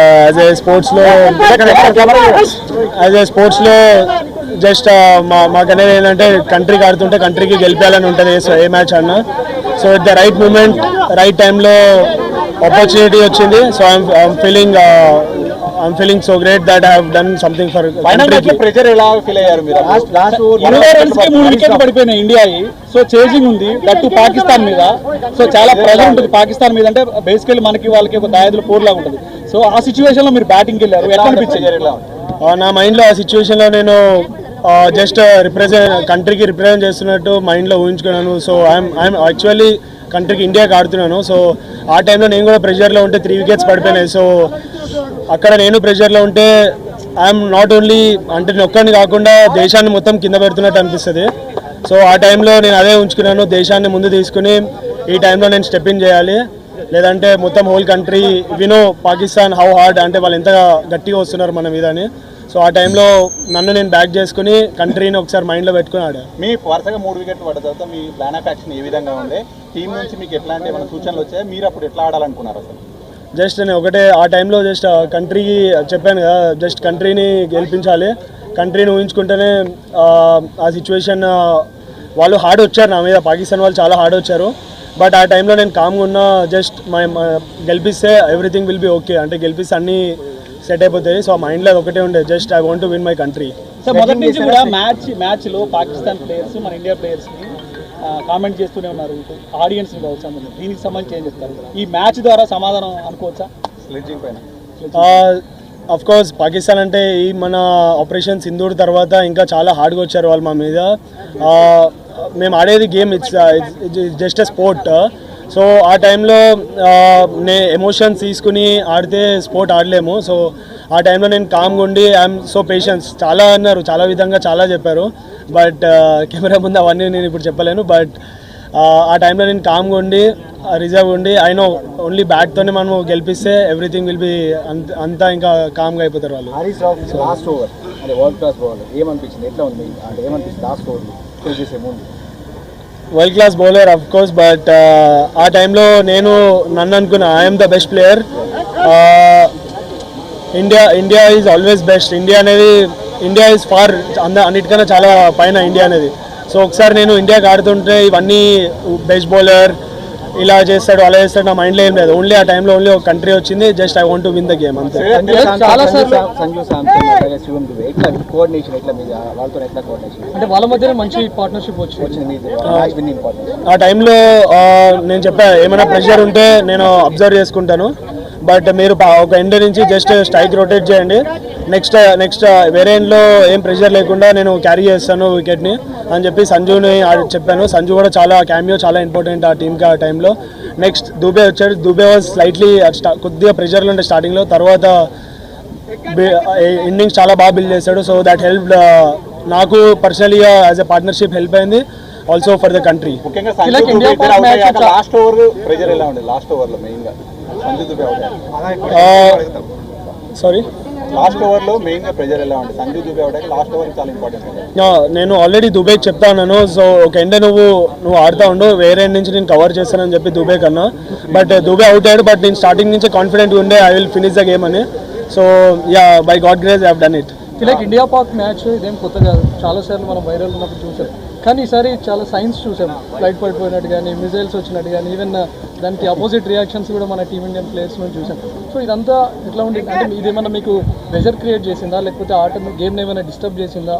As a స్పోర్ట్స్లో as a స్పోర్ట్స్లో just మా మాకు అనేది ఏంటంటే కంట్రీకి ఆడుతుంటే కంట్రీకి గెలిపాలని ఉంటుంది ఏ- ఏ మ్యాచ్ అన్నా. So at the right moment right టైంలో ఆపర్చునిటీ వచ్చింది. So I'm feeling I'm feeling so great that I done something for pressure ఎలా ఫీల్ అయ్యారు మూడు వికెట్లు పడిపోయినాయి ఇండియా సో చేజింగ్ ఉంది. దట్ టు పాకిస్తాన్ మీద. సో చాలా ప్రెజర్ ఉంటుంది. పాకిస్తాన్ మీద అంటే బేసికల్లీ మనకి వాళ్ళకి ఒక దాయాదుల పోర్ లాగా ఉంటుంది. సో ఆ సిచ్యువేషన్లో మీరు బ్యాటింగ్ వెళ్ళారు ఎట్లా అనిపించింది? ఎలా? ఆ, నా మైండ్లో ఆ సిచ్యువేషన్లో నేను జస్ట్ రిప్రజెంట్ కంట్రీకి రిప్రజెంట్ చేస్తున్నట్టు మైండ్లో ఊహించుకున్నాను. సో ఐఎమ్ ఐఎమ్ యాక్చువల్లీ కంట్రీకి ఇండియాకి ఆడుతున్నాను. సో ఆ టైంలో నేను కూడా ప్రెషర్లో ఉంటే త్రీ వికెట్స్ పడిపోయినాయి. సో అక్కడ నేను ప్రెషర్లో ఉంటే ఐఎమ్ నాట్ ఓన్లీ అంటే నేను ఒక్కడిని కాకుండా దేశాన్ని మొత్తం కింద పెడుతున్నట్టు అనిపిస్తుంది. సో ఆ టైంలో నేను అదే ఉంచుకున్నాను. దేశాన్ని ముందు తీసుకుని ఈ టైంలో నేను స్టెప్ ఇన్ చేయాలి. లేదంటే మొత్తం హోల్ కంట్రీ వినో పాకిస్తాన్ హౌ హార్డ్ అంటే వాళ్ళు ఎంత గట్టిగా వస్తున్నారు మన మీద అని. సో ఆ టైంలో నన్ను నేను బ్యాక్ చేసుకుని కంట్రీని ఒకసారి మైండ్లో పెట్టుకుని ఆడా మీ వరుసగా మూడు వికెట్లు పడ్డ తర్వాత మీ ప్లాన్ ఆఫ్ యాక్షన్ ఏ విధంగా ఉండే టీం నుంచి మీకు ఎట్లాంటి ఏమైనా సూచనలు వచ్చాయి? మీరు అప్పుడు ఎట్లా ఆడాలనుకున్నారు అసలు? జస్ట్ నేను ఒకటే ఆ టైంలో జస్ట్ కంట్రీకి చెప్పాను కదా జస్ట్ కంట్రీని గెలిపించాలి. కంట్రీని ఊహించుకుంటేనే ఆ, ఆ సిచ్యువేషన్ వాళ్ళు హార్డ్ వచ్చారు నా మీద. పాకిస్తాన్ వాళ్ళు చాలా హార్డ్ వచ్చారు. బట్ ఆ టైంలో నేను కామ్గా ఉన్నా జస్ట్ మై గెలిపిస్తే ఎవ్రీథింగ్ విల్ బి ఓకే అంటే గెలిపిస్తే అన్నీ సెట్ అయిపోతాయి. సో మైండ్లో అది ఒకటే ఉండే. Just I want to win my country so మొదటి నుంచి కూడా మ్యాచ్ మ్యాచ్లో పాకిస్తాన్ ప్లేయర్స్ మన ఇండియా ప్లేయర్స్ని కామెంట్ చేస్తూనే ఉన్నారు. ఆడియన్స్ కావచ్చు దీనికి సంబంధించి ఏం చెప్తారు? ఈ మ్యాచ్ ద్వారా సమాధానం అనుకోవచ్చా? స్లెడ్జింగ్ పైన. అఫ్ కోర్స్ పాకిస్తాన్ అంటే ఈ మన ఆపరేషన్ సింధూర్ తర్వాత ఇంకా చాలా హార్డ్గా వచ్చారు వాళ్ళు మా మీద. మేము ఆడేది game it's just a sport so ఆ టైంలో నే ఎమోషన్స్ తీసుకుని ఆడితే స్పోర్ట్ ఆడలేము. సో ఆ టైంలో నేను కామ్గా ఉండి ఐఎమ్ సో పేషెన్స్ చాలా అన్నారు చాలా విధంగా చాలా చెప్పారు. బట్ కెమెరా ముందు అవన్నీ నేను ఇప్పుడు చెప్పలేను. బట్ ఆ టైంలో నేను కామ్గా ఉండి రిజర్వ్ ఉండి ఐ నో ఓన్లీ బ్యాట్తోనే మనం గెలిపిస్తే ఎవ్రీథింగ్ విల్ బి అంతా ఇంకా కామ్గా అయిపోతారు వాళ్ళు. హరీష్ రావు లాస్ట్ ఓవర్ అంటే వరల్డ్ క్లాస్ బౌలర్ ఏమనిపించింది? ఎట్లా ఉంది? అంటే ఏమనిపించింది? లాస్ట్ ఓవర్ ఫిల్ చేసే ముందు. World class bowler of course but ఆ టైంలో నేను నన్ను అనుకున్నా I'm the best player India India is always best India అనేది ఇండియా ఈజ్ ఫార్ అంద అన్నిటికన్నా చాలా పైన ఇండియా అనేది. సో ఒకసారి నేను ఇండియాకి ఆడుతుంటే ఇవన్నీ బెస్ట్ బౌలర్ ఇలా చేస్తాడు అలా చేస్తాడు నా మైండ్లో ఏం లేదు. ఓన్లీ ఆ టైంలో ఓన్లీ ఒక కంట్రీ వచ్చింది just I want to win the game అంతే. అంటే వాళ్ళ మధ్యనే మంచి పార్ట్నర్షిప్ ఆ. టైంలో నేను చెప్పా ఏమైనా ప్రెషర్ ఉంటే నేను అబ్జర్వ్ చేసుకుంటాను. బట్ మీరు ఒక ఎండ్ నుంచి జస్ట్ స్ట్రైక్ రొటేట్ చేయండి. నెక్స్ట్ నెక్స్ట్ వేరే ఎండ్లో ఏం ప్రెషర్ లేకుండా నేను క్యారీ చేస్తాను వికెట్ని అని చెప్పి సంజుని ఆ- చెప్పాను. సంజు కూడా చాలా క్యామియో చాలా ఇంపార్టెంట్ ఆ టీంకి ఆ టైంలో నెక్స్ట్ దూబే వచ్చాడు. దూబే వాజ్ స్లైట్లీ కొద్దిగా ప్రెషర్లో ఉండే స్టార్టింగ్లో తర్వాత ఇన్నింగ్స్ చాలా బాగా బిల్డ్ చేశాడు. సో దట్ హెల్ప్ నాకు పర్సనలీగా యాజ్ ఎ పార్ట్నర్షిప్ హెల్ప్ అయింది. Also for the country sorry last ఓవర్లో మెయిన్గా ప్రెజర్ ఎలా ఉండేది సంజు దుబే అయ్యాక లాస్ట్ ఓవర్ చాలా ఇంపార్టెంట్ నేను ఆల్రెడీ దుబేకి చెప్తా ఉన్నాను సో ఒక ఎండ నువ్వు నువ్వు ఆడుతా ఉండు. వేరే end నుంచి నేను కవర్ చేస్తానని చెప్పి దుబే కన్నా బట్ దుబే అవుట్ అయ్యాడు. బట్ నేను స్టార్టింగ్ నుంచి కాన్ఫిడెంట్గా ఉండే. I will finish the game అని. So yeah by God grace I done it like India Pak match ఇదేం కొత్త కాదు. చాలా సార్లు మనం వైరల్ ఉన్నప్పుడు చూసాం. కానీ ఈసారి చాలా సైన్స్ చూసాం. ఫ్లైట్ పడిపోయినట్టు కానీ మిజైల్స్ వచ్చినట్టు కానీ ఈవెన్ uh, దానికి అపోజిట్ రియాక్షన్స్ కూడా మన టీమిండియన్ ప్లేయర్స్ నుంచి చూసాం. సో ఇదంతా ఎట్లా ఉండేది అంటే ఇదేమన్నా మీకు ప్రెషర్ క్రియేట్ చేసిందా? లేకపోతే ఆట గేమ్ని ఏమైనా డిస్టర్బ్ చేసిందా?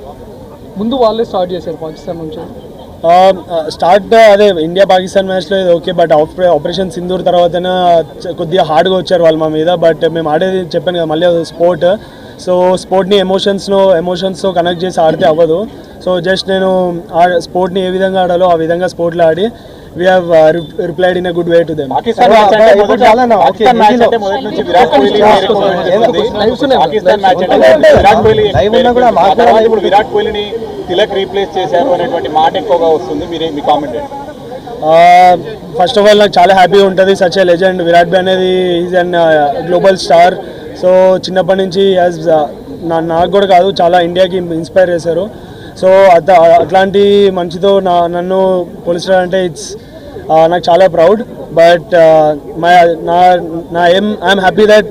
ముందు వాళ్ళే స్టార్ట్ చేశారు పాకిస్తాన్ నుంచి. Um, uh, స్టార్ట్ uh, అదే ఇండియా పాకిస్తాన్ మ్యాచ్లో ఇది ఓకే బట్ ఆపరేషన్ సింధూర్ తర్వాతనే కొద్దిగా హార్డ్గా వచ్చారు వాళ్ళు మా మీద బట్ మేము ఆడేది చెప్పాను కదా మళ్ళీ స్పోర్ట్ సో స్పోర్ట్ని ఎమోషన్స్లో ఎమోషన్స్తో కనెక్ట్ చేసి ఆడితే అవ్వదు. సో జస్ట్ నేను ఆ స్పోర్ట్ని ఏ విధంగా ఆడాలో ఆ విధంగా స్పోర్ట్లో ఆడి replied in good way to them Pakistan match అంటే మొదట- పాకిస్తాన్ మ్యాచ్ అంటే మొదటి నుంచి విరాట్ కోహ్లీ వేరే కోహ్లీ ఉంటుంది. పాకిస్తాన్ మ్యాచ్ అంటే విరాట్ కోహ్లీ లైవ్ ఉన్నా కూడా ఆ తర్వాత ఇప్పుడు విరాట్ కోహ్లీని తిలక్ రీప్లేస్ చేశారు అనేటువంటి మాట ఎక్కువగా వస్తుంది. మీరే మీ కామెంట్ ఫస్ట్ ఆఫ్ ఆల్ నాకు చాలా హ్యాపీ ఉంటుంది. సచ్ ఏ లెజెండ్ విరాట్ బి అనేది is an global star so చిన్నప్పటి నుంచి యాజ్ నా నాకు కూడా కాదు చాలా ఇండియాకి ఇన్స్పైర్ చేశారు. సో అత అట్లాంటి మంచితో నా నన్ను పోలిచడం అంటే ఇట్స్ నాకు చాలా ప్రౌడ్ బట్ మై నా నా ఏం ఐఎమ్ హ్యాపీ దట్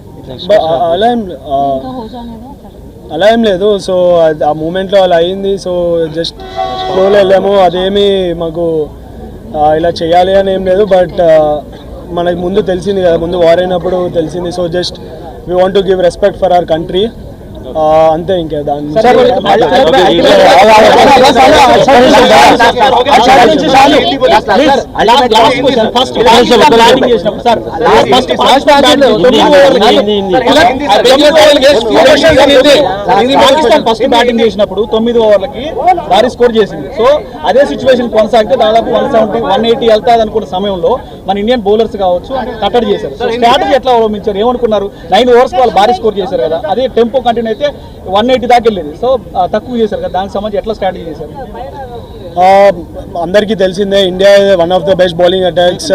అలా ఏం ఆ, అలా ఏం లేదు. సో ఆ మూమెంట్లో అలా అయింది. సో జస్ట్ ఫ్లోలో వెళ్ళాము అదేమి మాకు ఇలా చేయాలి అని ఏం లేదు. బట్ మనకి ముందు తెలిసింది కదా. ముందు వార్ అయినప్పుడు తెలిసింది. So just we want to give respect for our country అంతే ఇంకా దాని ఫస్ట్ బ్యాటింగ్ చేసినప్పుడు తొమ్మిది ఓవర్లకి భారీ స్కోర్ చేసింది సో అదే సిచ్యువేషన్ కొనసాగితే దాదాపు వన్ సెవెంటీ వన్ ఎయిటీ వెళ్తాది అనుకున్న సమయంలో మన ఇండియన్ బౌలర్స్ కావచ్చు కట్టడి చేశారు సో స్ట్రాటజీ ఎట్లా అవలంబించారు ఏమనుకున్నారు నైన్ ఓవర్స్ వాళ్ళు భారీ స్కోర్ చేశారు కదా అదే టెంపో కంటిన్యూ అయితే వన్ ఎయిటీ దాకా వెళ్ళేది. సో తక్కువ చేశారు కదా దానికి సంబంధించి ఎట్లా స్ట్రాటజీ చేశారు? అందరికీ తెలిసిందే India one of the best bowling attacks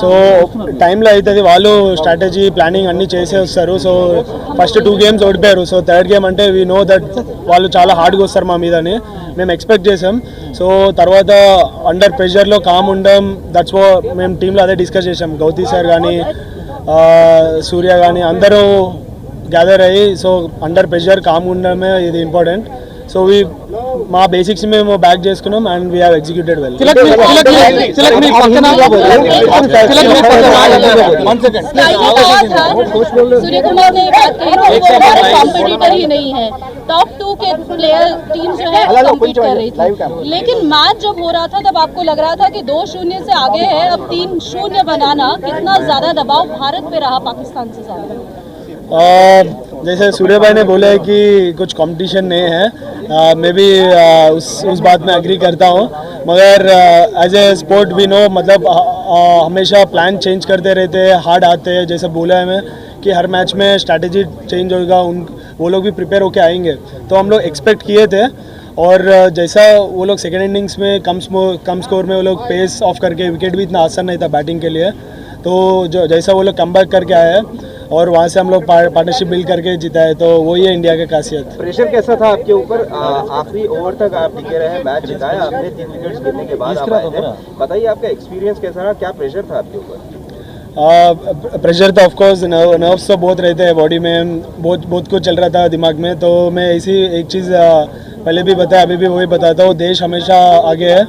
so టైంలో అవుతుంది వాళ్ళు స్ట్రాటజీ ప్లానింగ్ అన్నీ చేసే వస్తారు సో ఫస్ట్ టూ గేమ్స్ ఓడిపోయారు. సో థర్డ్ గేమ్ అంటే వీ నో దట్ వాళ్ళు చాలా హార్డ్గా వస్తారు మా మీదని మేము ఎక్స్పెక్ట్ చేసాం సో తర్వాత అండర్ ప్రెషర్లో కామ్ ఉండడం దట్స్ వో మేము టీంలో అదే డిస్కస్ చేసాం గౌతీ సార్ కానీ సూర్య కానీ అందరూ గ్యాదర్ అయ్యి సో అండర్ ప్రెషర్ కామ్ ఉండడమే ఇది ఇంపార్టెంట్ సో వీ మా బేసిక్స్ మేము బ్యాక్ చేసుకున్నాం and we have executed well Surya Kumar ने ये बात कही कि वो हमारे कॉम्पिटिटर ही नहीं है टॉप टू के प्लेयर टीम जो है कम्पीट कर रही थी लेकिन मैच जब हो रहा था तब आपको लग रहा था कि दो शून्य से आगे है अब तीन शून्य बनाना कितना ज्यादा दबाव भारत पे रहा पाकिस्तान से ज्यादा Uh, जैसे सूर्य भाई ने बोला है कि कुछ कंपटीशन नहीं है। मैं भी उस उस बात में एग्री करता हूँ। मगर एज ए स्पोर्ट भी नो मतलब uh, uh, हमेशा प्लान चेंज करते रहते हैं हार्ड आते हैं। जैसे बोला है मैं कि हर मैच में स्ट्रैटेजी चेंज होगा उन वो लोग भी प्रिपेयर होके आएँगे। तो हम लोग एक्सपेक्ट किए थे। और जैसा वो लोग सेकेंड इनिंग्स में कम कम स्कोर में वो लोग पेस ऑफ़ करके विकेट भी इतना आसान नहीं था बैटिंग के लिए। तो जो जैसा वो लोग कम बैक करके आए हैं और वहाँ से हम लोग पार्टनरशिप बिल्ड करके जीता है तो वही है इंडिया की खासियत। प्रेशर कैसा था आपके ऊपर? आखिरी ओवर तक आप टिके रहे मैच जिताया आपने तीन विकेट्स गिरने के बाद आप आए थे बताइए आपका एक्सपीरियंस कैसा रहा क्या प्रेशर था आपके ऊपर? प्रेशर तो ऑफकोर्स नर्व्स तो बहुत रहते हैं बॉडी में बहुत बहुत कुछ चल रहा था दिमाग में तो मैं ऐसी एक चीज़ पहले भी बताया अभी भी वही बताता हूँ देश हमेशा आगे है।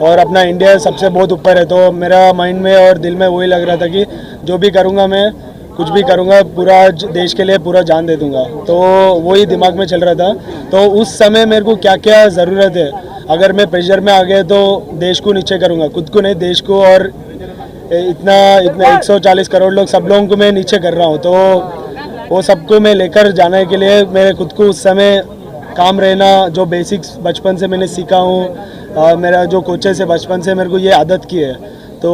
और अपना इंडिया सबसे बहुत ऊपर है तो मेरा माइंड में और दिल में वही लग रहा था कि जो भी करूँगा मैं, कुछ भी करूँगा, पूरा देश के लिए पूरा जान दे दूँगा। तो वही दिमाग में चल रहा था। तो उस समय मेरे को क्या क्या ज़रूरत है, अगर मैं प्रेशर में आ गया तो देश को नीचे करूँगा, खुद को नहीं, देश को और इतना इतना 140 करोड़ लोग, सब लोगों को मैं नीचे कर रहा हूँ। तो वो सबको मैं लेकर जाने के लिए मेरे खुद को उस समय काम रहना, जो बेसिक्स बचपन से मैंने सीखा हूँ अ, मेरा जो कोचेस है बचपन से मेरे को ये आदत की है तो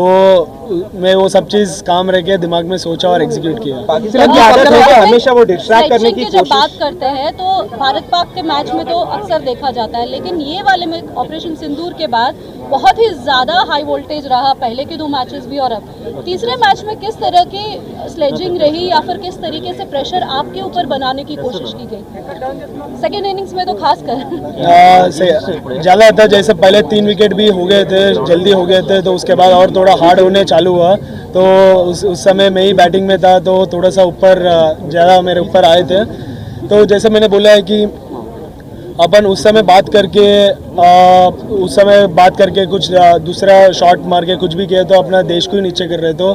मैं वो सब चीज़ काम रह गया दिमाग में सोचा और एग्जीक्यूट किया। पाकिस्तान की आदत है कि हमेशा वो डिस्ट्रैक्ट करने की की जब बात करते हैं तो भारत पाक के मैच में तो अक्सर देखा जाता है लेकिन ये वाले में ऑपरेशन सिंदूर के बाद बहुत ही ज़्यादा हाई वोल्टेज रहा पहले के दो मैचेस भी और अब। तीसरे मैच में किस तरह की स्लेजिंग रही या फिर किस तरीके से प्रेशर आपके ऊपर बनाने की कोशिश की गई? सेकेंड इनिंग्स में तो खासकर आ, से ज़्यादा था जैसे पहले तीन विकेट भी हो गए थे जल्दी हो गए थे तो उसके बाद और थोड़ा हार्ड होने चालू हुआ। तो उस उस समय मैं ही बैटिंग में था तो थोड़ा सा ऊपर ज़्यादा मेरे ऊपर आए थे। तो जैसे मैंने बोला है कि अपन उस समय बात करके आ, उस समय बात करके कुछ दूसरा शॉट मार के कुछ भी किया तो अपना देश को ही नीचे कर रहे तो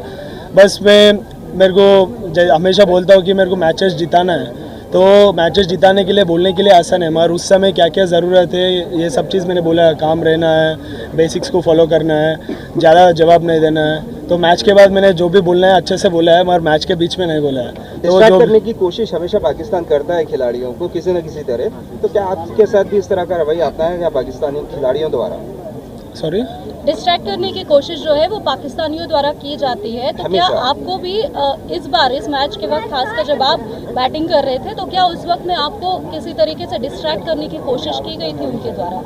बस मैं मेरे को हमेशा बोलता हूँ कि मेरे को मैचेस जिताना है। तो मैचेस जिताने के लिए बोलने के लिए आसान है। मगर उस समय क्या क्या ज़रूरत है ये सब चीज़ मैंने बोला है काम रहना है बेसिक्स को फॉलो करना है ज़्यादा जवाब नहीं देना है। तो मैच के बाद मैंने जो भी बोलना है अच्छे से बोला है मगर मैच के बीच में नहीं बोला है। तो जो करने की कोशिश हमेशा पाकिस्तान करता है खिलाड़ियों को किसी न किसी तरह। तो क्या आपके साथ भी इस तरह का रवैया आता है या पाकिस्तानी खिलाड़ियों द्वारा? सॉरी डिस्ट्रैक्ट करने की कोशिश जो है वो पाकिस्तानियों द्वारा की जाती है। तो क्या आपको भी इस बार इस मैच के वक्त खासकर जब आप बैटिंग कर रहे थे तो क्या उस वक्त में आपको किसी तरीके से डिस्ट्रैक्ट करने की कोशिश की गई थी उनके द्वारा?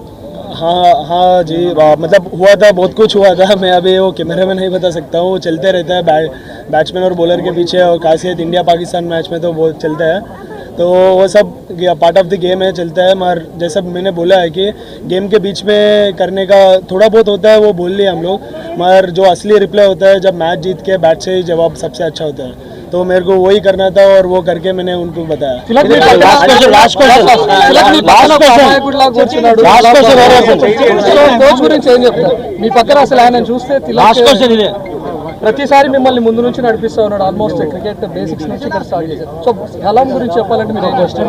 हाँ हाँ जी वाह, मतलब हुआ था बहुत कुछ हुआ था। मैं अभी वो कैमरे में नहीं बता सकता हूँ वो चलते रहता है बै, बैट्समैन और बॉलर के पीछे और खासियत इंडिया पाकिस्तान मैच में तो वो चलता है। तो वो सब पार्ट ऑफ़ द गेम है चलता है। मगर जैसा मैंने बोला है कि गेम के बीच में करने का थोड़ा बहुत होता है वो बोल लिए हम लोग। मगर जो असली रिप्लाई होता है जब मैच जीत के बैट से ही जवाब सबसे अच्छा होता है। तो मेरे को वही करना था और वो करके मैंने उनको बताया। తిలక్ మీ పక్కన- తిలక్ మీ పక్కన ఒక అమాయకుడిలా కూర్చున్నాడు. సో కోచ్ గురించి ఏం చెప్తారు మీ పక్కన అసలు ఆయన చూస్తే తిలక్ ప్రతిసారి మిమ్మల్ని ముందు నుంచి నడిపిస్తా ఉన్నాడు ఆల్మోస్ట్ క్రికెట్ బేసిక్స్ నుంచి ఇక్కడ స్టార్ట్ చేశారు సో కలాం గురించి చెప్పాలంటే మీరు ఏం చేస్తారు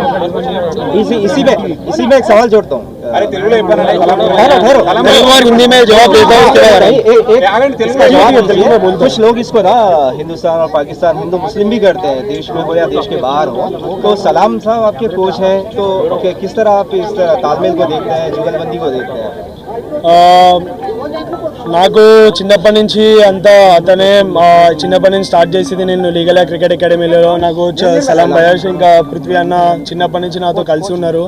इसी इसी में इसी में एक सवाल जोड़ता हूँ అరే తెలుగులో చెప్పాను तेलुगु और हिंदी में जवाब देता हूँ उसके बाद ए- ए- एक- आगे तेलुगु इसका में जवाब जवाब दीजिए। कुछ लोग इसको ना हिंदुस्तान और पाकिस्तान हिंदू मुस्लिम भी करते हैं देश में हो या देश के बाहर हो तो सलाम साहब आपके कोच हैं तो कि- किस तरह आप इस तरह तालमेल को देखते हैं जुगलबंदी को देखते हैं ఆ, నాకు చిన్నప్పటి నుంచి అంతా అతనే చిన్నప్పటి నుంచి స్టార్ట్ చేసింది నేను లీగల్ క్రికెట్ అకాడమీలో. నాకు సలాం భయాష్ ఇంకా పృథ్వీ అన్న చిన్నప్పటి నుంచి నాతో కలిసి ఉన్నారు.